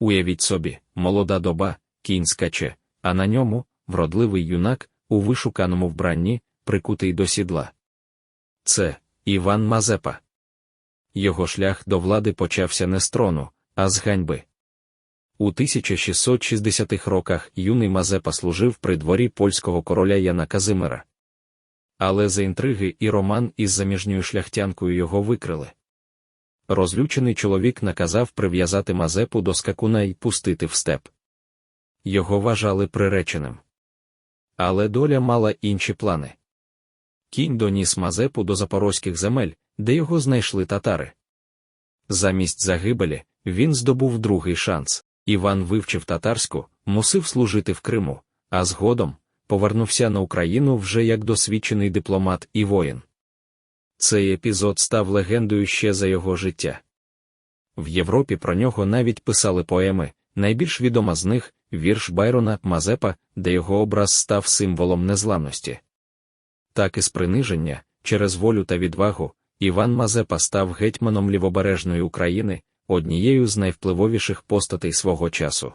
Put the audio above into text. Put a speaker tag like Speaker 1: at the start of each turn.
Speaker 1: Уявіть собі, молода доба, кінь скаче, а на ньому вродливий юнак у вишуканому вбранні, прикутий до сідла. Це Іван Мазепа. Його шлях до влади почався не з трону, а з ганьби. У 1660-х роках юний Мазепа служив при дворі польського короля Яна Казимира. Але за інтриги і роман із заміжньою шляхтянкою його викрили. Розлючений чоловік наказав прив'язати Мазепу до скакуна і пустити в степ. Його вважали приреченим. Але доля мала інші плани. Кінь доніс Мазепу до запорозьких земель, де його знайшли татари. Замість загибелі він здобув другий шанс. Іван вивчив татарську, мусив служити в Криму, а згодом повернувся на Україну вже як досвідчений дипломат і воїн. Цей епізод став легендою ще за його життя. В Європі про нього навіть писали поеми, найбільш відома з них вірш Байрона Мазепа, де його образ став символом незламності. Так і з приниження, через волю та відвагу, Іван Мазепа став гетьманом лівобережної України, однією з найвпливовіших постатей свого часу.